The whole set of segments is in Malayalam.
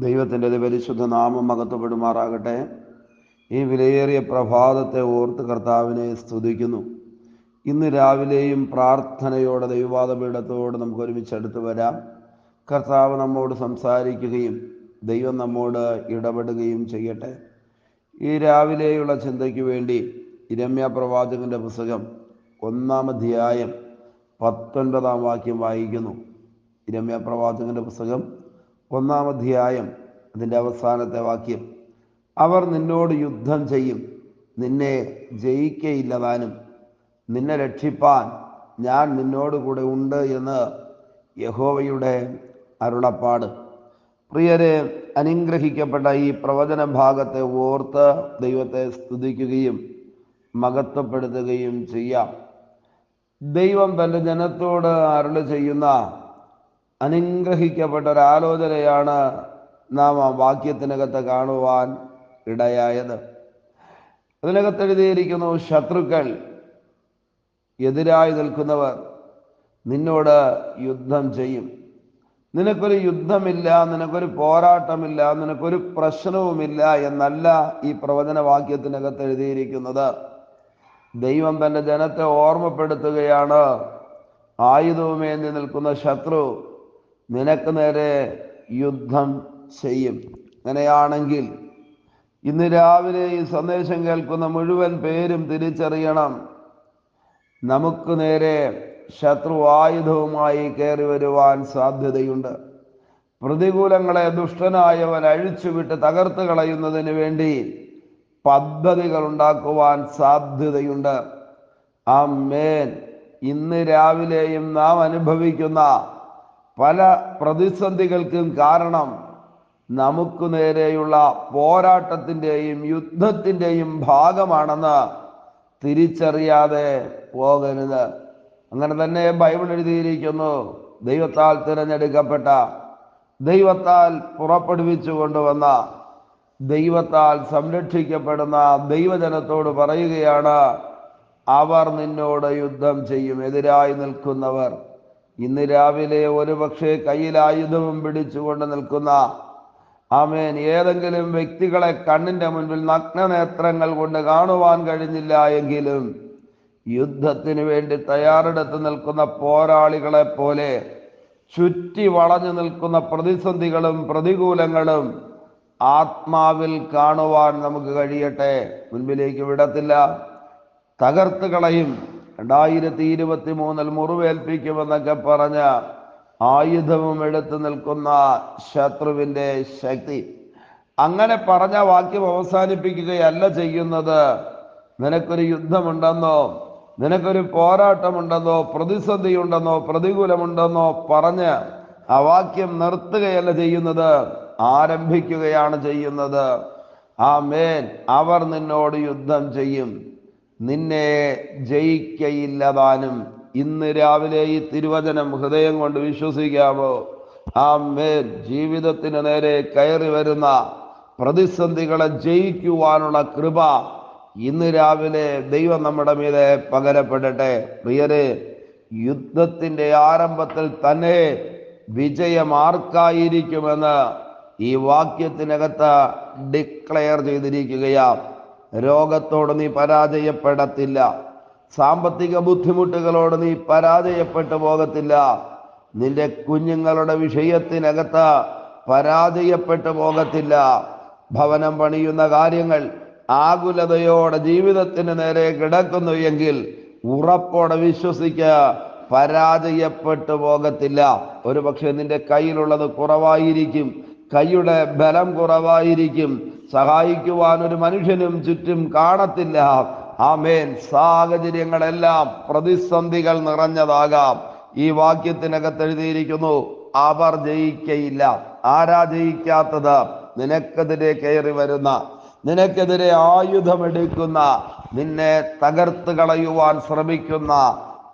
ദൈവത്തിന്റെ പരിശുദ്ധ നാമം മകത്തപ്പെടുമാറാകട്ടെ ഈ വിലയേറിയ പ്രഭാതത്തെ ഓർത്ത് കർത്താവിനെ സ്തുതിക്കുന്നു. ഇന്ന് രാവിലെയും പ്രാർത്ഥനയോടെ ദൈവവാദപീഠത്തോട് നമുക്ക് ഒരുമിച്ച് അടുത്ത് വരാം. കർത്താവ് നമ്മോട് സംസാരിക്കുകയും ദൈവം നമ്മോട് ഇടപെടുകയും ചെയ്യട്ടെ. ഈ രാവിലെയുള്ള ചിന്തയ്ക്ക് വേണ്ടി ഇരമ്യ പ്രവാചകന്റെ പുസ്തകം ഒന്നാം അധ്യായം പത്തൊൻപതാം വാക്യം വായിക്കുന്നു. ഇരമ്യ പ്രവാചകന്റെ പുസ്തകം ഒന്നാം അധ്യായം അതിന്റെ അവസാനത്തെ വാക്യം. അവർ നിന്നോട് യുദ്ധം ചെയ്യും. നിന്നെ ജയിക്കയില്ലതാനും നിന്നെ രക്ഷിപ്പാൻ ഞാൻ നിന്നോട് കൂടെ ഉണ്ട് എന്ന് യഹോവയുടെ അരുളപ്പാട്. പ്രിയരെ അനുഗ്രഹിക്കപ്പെട്ട ഈ പ്രവചന ഭാഗത്തെ ഓർത്ത് ദൈവത്തെ സ്തുതിക്കുകയും മഹത്വപ്പെടുത്തുകയും ചെയ്യാം. ദൈവം തന്റെ ജനത്തോട് അരുളി ചെയ്യുന്ന അനുഗ്രഹിക്കപ്പെട്ട ഒരാലോചനയാണ് നാം ആ വാക്യത്തിനകത്ത് കാണുവാൻ ഇടയായത്. അതിനകത്ത് എഴുതിയിരിക്കുന്നു ശത്രുക്കൾ എതിരായി നിൽക്കുന്നവർ നിന്നോട് യുദ്ധം ചെയ്യും. നിനക്കൊരു യുദ്ധമില്ല നിനക്കൊരു പോരാട്ടമില്ല നിനക്കൊരു പ്രശ്നവുമില്ല എന്നല്ല ഈ പ്രവചന വാക്യത്തിനകത്ത് എഴുതിയിരിക്കുന്നത്. ദൈവം തന്റെ ജനത്തെ ഓർമ്മപ്പെടുത്തുകയാണ് ആയുധവുമേന്തി നിൽക്കുന്ന ശത്രു നിനക്ക് നേരെ യുദ്ധം ചെയ്യും. അങ്ങനെയാണെങ്കിൽ ഇന്ന് രാവിലെ ഈ സന്ദേശം കേൾക്കുന്ന മുഴുവൻ പേരും തിരിച്ചറിയണം. നമുക്ക് നേരെ ശത്രു ആയുധവുമായി കയറി വരുവാൻ സാധ്യതയുണ്ട്. പ്രതികൂലങ്ങളെ ദുഷ്ടനായവൻ അഴിച്ചുവിട്ട് തകർത്ത് കളയുന്നതിന് വേണ്ടി പദ്ധതികൾ ഉണ്ടാക്കുവാൻ സാധ്യതയുണ്ട്. ആ മേൻ ഇന്ന് രാവിലെയും നാം അനുഭവിക്കുന്ന പല പ്രതിസന്ധികൾക്കും കാരണം നമുക്ക് നേരെയുള്ള പോരാട്ടത്തിന്റെയും യുദ്ധത്തിന്റെയും ഭാഗമാണെന്ന് തിരിച്ചറിയാതെ പോകരുത്. അങ്ങനെ തന്നെ ബൈബിൾ എഴുതിയിരിക്കുന്നു ദൈവത്താൽ തിരഞ്ഞെടുക്കപ്പെട്ട ദൈവത്താൽ പുറപ്പെടുവിച്ചു കൊണ്ടുവന്ന ദൈവത്താൽ സംരക്ഷിക്കപ്പെടുന്ന ദൈവജനത്തോട് പറയുകയാണ് അവർ നിന്നോട് യുദ്ധം ചെയ്യും എതിരായി നിൽക്കുന്നവർ. ഇന്ന് രാവിലെ ഒരു ഒരുപക്ഷെ കയ്യിൽ ആയുധവും പിടിച്ചുകൊണ്ട് നിൽക്കുന്ന ആമേൻ ഏതെങ്കിലും വ്യക്തികളെ കണ്ണിന്റെ മുൻപിൽ നഗ്നനേത്രങ്ങൾ കൊണ്ട് കാണുവാൻ കഴിഞ്ഞില്ല എങ്കിലും യുദ്ധത്തിന് വേണ്ടി തയ്യാറെടുത്ത് നിൽക്കുന്ന പോരാളികളെ പോലെ ചുറ്റി വളഞ്ഞു നിൽക്കുന്ന പ്രതിസന്ധികളും പ്രതികൂലങ്ങളും ആത്മാവിൽ കാണുവാൻ നമുക്ക് കഴിയട്ടെ. മുൻപിലേക്ക് വിടത്തില്ല. തകർത്ത് കളയും. രണ്ടായിരത്തി ഇരുപത്തി മൂന്നിൽ മുറിവേൽപ്പിക്കുമെന്നൊക്കെ പറഞ്ഞ ആയുധവും എടുത്തു നിൽക്കുന്ന ശത്രുവിന്റെ ശക്തി. അങ്ങനെ പറഞ്ഞ വാക്യം അവസാനിപ്പിക്കുകയല്ല ചെയ്യുന്നത്. നിനക്കൊരു യുദ്ധമുണ്ടെന്നോ നിനക്കൊരു പോരാട്ടമുണ്ടെന്നോ പ്രതിസന്ധിയുണ്ടെന്നോ പ്രതികൂലമുണ്ടെന്നോ പറഞ്ഞ് ആ വാക്യം നിർത്തുകയല്ല ചെയ്യുന്നത്. ആരംഭിക്കുകയാണ് ചെയ്യുന്നത്. ആ മേൻ അവർ നിന്നോട് യുദ്ധം ചെയ്യും. നിന്നെ ജയിക്കയില്ലതാനും ഇന്ന് രാവിലെ ഈ തിരുവചനം ഹൃദയം കൊണ്ട് വിശ്വസിക്കാമോ? ആ മേൽ ജീവിതത്തിന് നേരെ കയറി വരുന്ന പ്രതിസന്ധികളെ ജയിക്കുവാനുള്ള കൃപ ഇന്ന് രാവിലെ ദൈവം നമ്മുടെ മീതെ പകരപ്പെടട്ടെ. പ്രിയരെ യുദ്ധത്തിന്റെ ആരംഭത്തിൽ തന്നെ വിജയം ആർക്കായിരിക്കുമെന്ന് ഈ വാക്യത്തിനകത്ത് ഡിക്ലെയർ ചെയ്തിരിക്കുകയാ രോഗത്തോട് നീ പരാജയപ്പെടത്തില്ല. സാമ്പത്തിക ബുദ്ധിമുട്ടുകളോട് നീ പരാജയപ്പെട്ടു പോകത്തില്ല. നിന്റെ കുഞ്ഞുങ്ങളുടെ വിഷയത്തിനകത്ത് പരാജയപ്പെട്ടു പോകത്തില്ല. ഭവനം പണിയുന്ന കാര്യങ്ങൾ ആകുലതയോടെ ജീവിതത്തിന് നേരെ കിടക്കുന്നു എങ്കിൽ ഉറപ്പോടെ വിശ്വസിക്ക പരാജയപ്പെട്ടു പോകത്തില്ല. ഒരു പക്ഷെ നിന്റെ കയ്യിലുള്ളത് കുറവായിരിക്കും. കൈയുടെ ബലം കുറവായിരിക്കും. സഹായിക്കുവാൻ ഒരു മനുഷ്യനും ചുറ്റും കാണത്തില്ല. ആമേൻ. സാഹചര്യങ്ങളെല്ലാം പ്രതിസന്ധികൾ നിറഞ്ഞതാകാം. ഈ വാക്യത്തിനകത്ത് എഴുതിയിരിക്കുന്നു അവർ ജയിക്കയില്ല. ആരാ ജയിക്കാത്തത്? നിനക്കെതിരെ കയറി വരുന്ന നിനക്കെതിരെ ആയുധമെടുക്കുന്ന നിന്നെ തകർത്ത് കളയുവാൻ ശ്രമിക്കുന്ന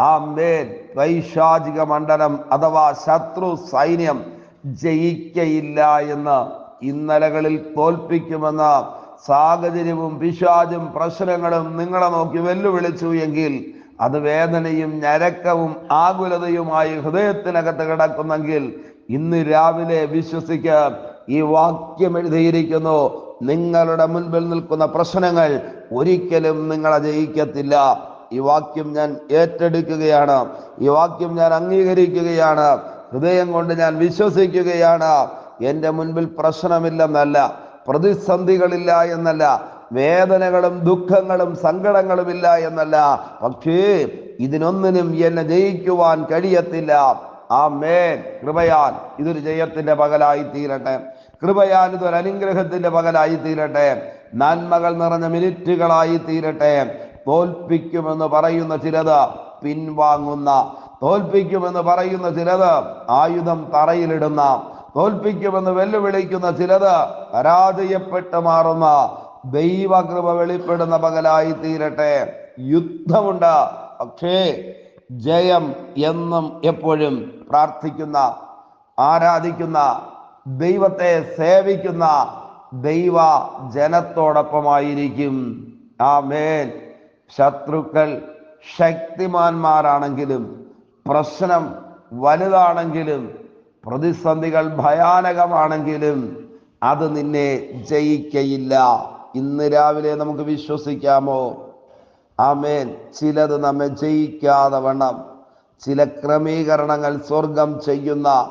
ആ മേൻ വൈശാചിക മണ്ഡലം അഥവാ ശത്രു സൈന്യം ജയിക്കയില്ല എന്ന് ഇന്നലകളിൽ തോൽപ്പിക്കുമെന്ന സാഹചര്യവും പിശാചും പ്രശ്നങ്ങളും നിങ്ങളെ നോക്കി വെല്ലുവിളിച്ചു എങ്കിൽ അത് വേദനയും ഞരക്കവും ആകുലതയുമായി ഹൃദയത്തിനകത്ത് കിടക്കുന്നെങ്കിൽ ഇന്ന് രാവിലെ വിശ്വസിക്ക ഈ വാക്യം എഴുതിയിരിക്കുന്നു. നിങ്ങളുടെ മുൻപിൽ നിൽക്കുന്ന പ്രശ്നങ്ങൾ ഒരിക്കലും നിങ്ങളെ ജയിക്കത്തില്ല. ഈ വാക്യം ഞാൻ ഏറ്റെടുക്കുകയാണ്. ഈ വാക്യം ഞാൻ അംഗീകരിക്കുകയാണ്. ഹൃദയം കൊണ്ട് ഞാൻ വിശ്വസിക്കുകയാണ്. എന്റെ മുൻപിൽ പ്രശ്നമില്ലെന്നല്ല പ്രതിസന്ധികളില്ല എന്നല്ല വേദനകളും ദുഃഖങ്ങളും സങ്കടങ്ങളും ഇല്ല എന്നല്ല. പക്ഷേ ഇതിനൊന്നിനും എന്നെ ജയിക്കുവാൻ കഴിയത്തില്ല. ആ മേൻ കൃപയാൻ ഇതൊരു ജയത്തിന്റെ പകലായി തീരട്ടെ കൃപയാൻ ഇതൊരു അനുഗ്രഹത്തിന്റെ പകലായി തീരട്ടെ നന്മകൾ നിറഞ്ഞ മിനിറ്റുകളായി തീരട്ടെ തോൽപ്പിക്കുമെന്ന് പറയുന്ന ചിലത് പിൻവാങ്ങുന്ന തോൽപ്പിക്കുമെന്ന് പറയുന്ന ചിലത് ആയുധം തറയിലിടുന്ന തോൽപ്പിക്കുമെന്ന് വെല്ലുവിളിക്കുന്ന ചിലത് പരാജയപ്പെട്ട് മാറുന്ന ദൈവകൃപ വെളിപ്പെടുന്ന പകലായി തീരട്ടെ യുദ്ധമുണ്ട്. പക്ഷേ ജയം എന്നും എപ്പോഴും പ്രാർത്ഥിക്കുന്ന ആരാധിക്കുന്ന ദൈവത്തെ സേവിക്കുന്ന ദൈവ ജനത്തോടൊപ്പമായിരിക്കും. ആ മേൽ ശത്രുക്കൾ ശക്തിമാന്മാരാണെങ്കിലും പ്രശ്നം വലുതാണെങ്കിലും പ്രതിസന്ധികൾ ഭയാനകമാണെങ്കിലും അത് നിന്നെ ജയിക്കയില്ല. ഇന്ന് രാവിലെ നമുക്ക് വിശ്വസിക്കാമോ? ആമേൻ. ചിലത് നമ്മെ ജയിക്കാതെ വണ്ണം. ചില ക്രമീകരണങ്ങൾ സ്വർഗം ചെയ്യുന്ന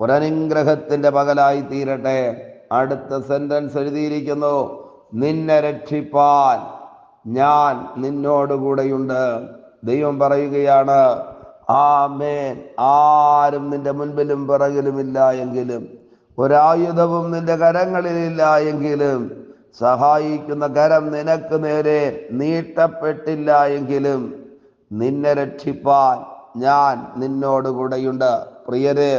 ഒരനുഗ്രഹത്തിന്റെ പകലായി തീരട്ടെ. അടുത്ത സെന്റൻസ് എഴുതിയിരിക്കുന്നു നിന്നെ രക്ഷിപ്പാൻ ഞാൻ നിന്നോടുകൂടെയുണ്ട്. ദൈവം പറയുകയാണ് ആമേൻ. ആരും നിന്റെ മുൻപിലും പിറകിലുമില്ല എങ്കിലും ഒരായുധവും നിന്റെ കരങ്ങളിലില്ല എങ്കിലും സഹായിക്കുന്ന കരം നിനക്ക് നേരെ നീട്ടപ്പെട്ടില്ല എങ്കിലും നിന്നെ രക്ഷിപ്പാൻ ഞാൻ നിന്നോടുകൂടെയുണ്ട് പ്രിയരെ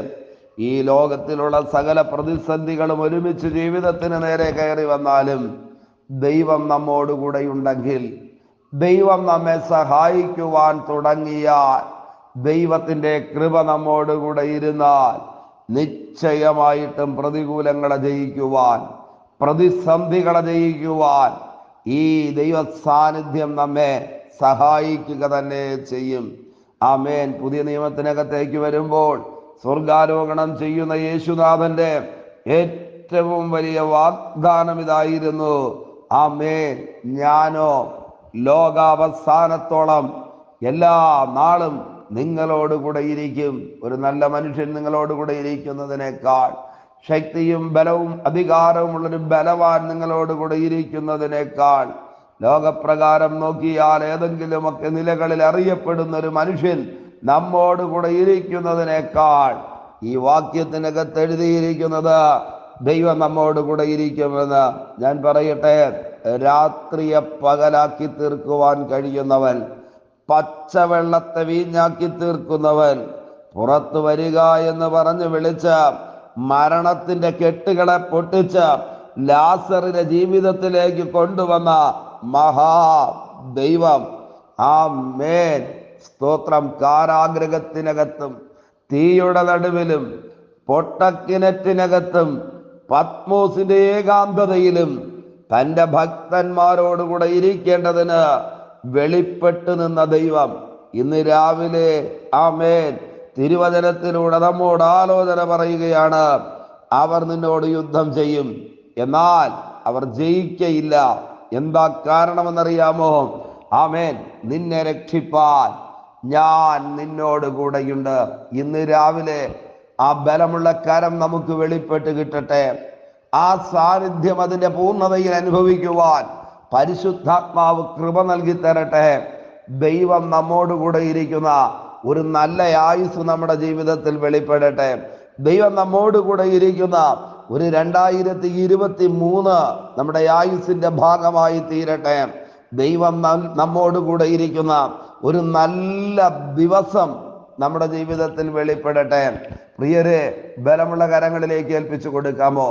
ഈ ലോകത്തിലുള്ള സകല പ്രതിസന്ധികളും ഒരുമിച്ച് ജീവിതത്തിന് നേരെ കയറി വന്നാലും ദൈവം നമ്മോടുകൂടെയുണ്ടെങ്കിൽ ദൈവം നമ്മെ സഹായിക്കുവാൻ തുടങ്ങിയാൽ ദൈവത്തിന്റെ കൃപ നമ്മോടുകൂടെ ഇരുന്നാൽ നിശ്ചയമായിട്ടും പ്രതികൂലങ്ങളെ ജയിക്കുവാൻ പ്രതിസന്ധികളെ ജയിക്കുവാൻ ഈ ദൈവ സാന്നിധ്യം നമ്മെ സഹായിക്കുക തന്നെ ചെയ്യും. ആമേൻ. പുതിയ നിയമത്തിനകത്തേക്ക് വരുമ്പോൾ സ്വർഗാരോഹണം ചെയ്യുന്ന യേശുനാഥന്റെ ഏറ്റവും വലിയ വാഗ്ദാനം ഇതായിരുന്നു. ആമേൻ. ഞാനോ ലോകാവസാനത്തോളം എല്ലാ നാളും നിങ്ങളോട് കൂടെ ഇരിക്കും. ഒരു നല്ല മനുഷ്യൻ നിങ്ങളോട് കൂടെ ഇരിക്കുന്നതിനേക്കാൾ ശക്തിയും ബലവും അധികാരവും ഉള്ളൊരു ബലവാൻ നിങ്ങളോട് കൂടെ ഇരിക്കുന്നതിനേക്കാൾ ലോകപ്രകാരം നോക്കിയാൽ ഏതെങ്കിലുമൊക്കെ നിലകളിൽ അറിയപ്പെടുന്ന ഒരു മനുഷ്യൻ നമ്മോട് കൂടെ ഇരിക്കുന്നതിനേക്കാൾ ഈ വാക്യത്തിനകത്ത് എഴുതിയിരിക്കുന്നത് ദൈവം നമ്മോട് കൂടെ ഇരിക്കുമെന്ന് ഞാൻ പറയട്ടെ. രാത്രിയെ പകലാക്കി തീർക്കുവാൻ കഴിയുന്നവൻ പച്ചവെള്ളത്തെ വീഞ്ഞാക്കി തീർക്കുന്നവൻ പുറത്തു വരിക എന്ന് പറഞ്ഞു വിളിച്ച മരണത്തിന്റെ കെട്ടുകളെ പൊട്ടിച്ച് ലാസറിന്റെ ജീവിതത്തിലേക്ക് കൊണ്ടുവന്ന മഹാ ദൈവം ആ മേൻ സ്തോത്രം. കാരാഗ്രഹത്തിനകത്തും തീയുടെ നടുവിലും പൊട്ടക്കിണറ്റിനകത്തും പത്മോസിന്റെ ഏകാന്തതയിലും തന്റെ ഭക്തന്മാരോടുകൂടെ ഇരിക്കേണ്ടതിന് വെളിപ്പെട്ടു നിന്ന ദൈവം ഇന്ന് രാവിലെ ആമേൻ. തിരുവചനത്തിലൂടെ നമ്മോട് ആലോചന പറയുകയാണ് അവർ നിന്നോട് യുദ്ധം ചെയ്യും. എന്നാൽ അവർ ജയിക്കയില്ല. എന്താ കാരണമെന്നറിയാമോ? ആമേൻ. നിന്നെ രക്ഷിപ്പാൻ ഞാൻ നിന്നോട് കൂടെയുണ്ട്. ഇന്ന് രാവിലെ ആ ബലമുള്ള കരം നമുക്ക് വെളിപ്പെട്ട് കിട്ടട്ടെ. ആ സാന്നിധ്യം അതിന്റെ പൂർണതയിൽ അനുഭവിക്കുവാൻ പരിശുദ്ധാത്മാവ് കൃപ നൽകി തരട്ടെ. ദൈവം നമ്മോടുകൂടെ ഇരിക്കുന്ന ഒരു നല്ല ആയുസ് നമ്മുടെ ജീവിതത്തിൽ വെളിപ്പെടട്ടെ. ദൈവം നമ്മോടുകൂടെ ഇരിക്കുന്ന ഒരു രണ്ടായിരത്തി ഇരുപത്തി മൂന്ന് നമ്മുടെ ആയുസിന്റെ ഭാഗമായി തീരട്ടെ. ദൈവം നമ്മോടുകൂടെ നമ്മോട് കൂടെ ഇരിക്കുന്ന ഒരു നല്ല ദിവസം നമ്മുടെ ജീവിതത്തിൽ വെളിപ്പെടട്ടെ. പ്രിയരെ ബലമുള്ള കരങ്ങളിലേക്ക് ഏൽപ്പിച്ചു കൊടുക്കാമോ?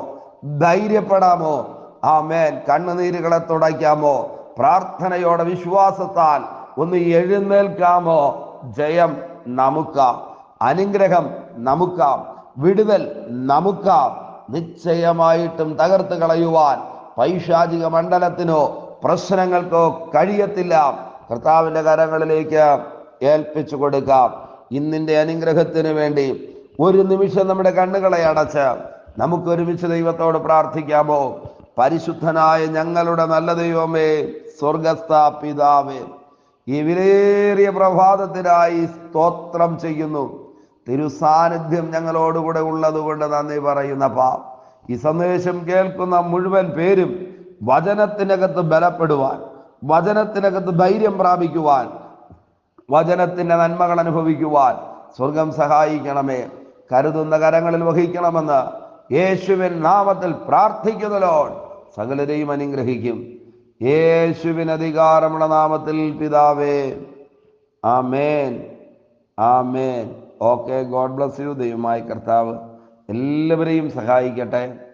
ധൈര്യപ്പെടാമോ? ആമേൻ. കണ്ണുനീരുകളെ തുടയ്ക്കാമോ? പ്രാർത്ഥനയോടെ വിശ്വാസത്താൽ ഒന്ന് എഴുന്നേൽക്കാമോ? ജയം നമുക്കാം. അനുഗ്രഹം നമുക്കാം. വിടുതൽ നമുക്കാം. നിശ്ചയമായിട്ടും തകർത്ത് കളയുവാൻ പൈശാചിക മണ്ഡലത്തിനോ പ്രശ്നങ്ങൾക്കോ കഴിയത്തില്ല. കർത്താവിന്റെ കരങ്ങളിലേക്ക് ഏൽപ്പിച്ചു കൊടുക്കാം. ഇന്നിന്റെ അനുഗ്രഹത്തിന് വേണ്ടി ഒരു നിമിഷം നമ്മുടെ കണ്ണുകളെ അടച്ച് നമുക്കൊരുമിച്ച് ദൈവത്തോട് പ്രാർത്ഥിക്കാമോ? പരിശുദ്ധനായ ഞങ്ങളുടെ നല്ല ദൈവമേ സ്വർഗസ്ഥ പിതാവേ ഈ വിലയേറിയ പ്രഭാതത്തിനായി സ്തോത്രം ചെയ്യുന്നു. തിരുസാന്നിധ്യം ഞങ്ങളോടുകൂടെ ഉള്ളതുകൊണ്ട് നന്ദി പാ ഈ സന്ദേശം കേൾക്കുന്ന മുഴുവൻ പേരും വചനത്തിനകത്ത് ബലപ്പെടുവാൻ വചനത്തിനകത്ത് ധൈര്യം പ്രാപിക്കുവാൻ വചനത്തിന്റെ നന്മകൾ അനുഭവിക്കുവാൻ സ്വർഗം സഹായിക്കണമേ. കരുതുന്ന കരങ്ങളിൽ വഹിക്കണമെന്ന് യേശുവിൻ നാമത്തിൽ പ്രാർത്ഥിക്കുന്നല്ലോ. സകലരെയും അനുഗ്രഹിക്കും. യേശുവിൻ അധികാരമുള്ള നാമത്തിൽ പിതാവേ amen amen okay God bless you. ദൈവമായി കർത്താവ് എല്ലാവരെയും സഹായിക്കട്ടെ.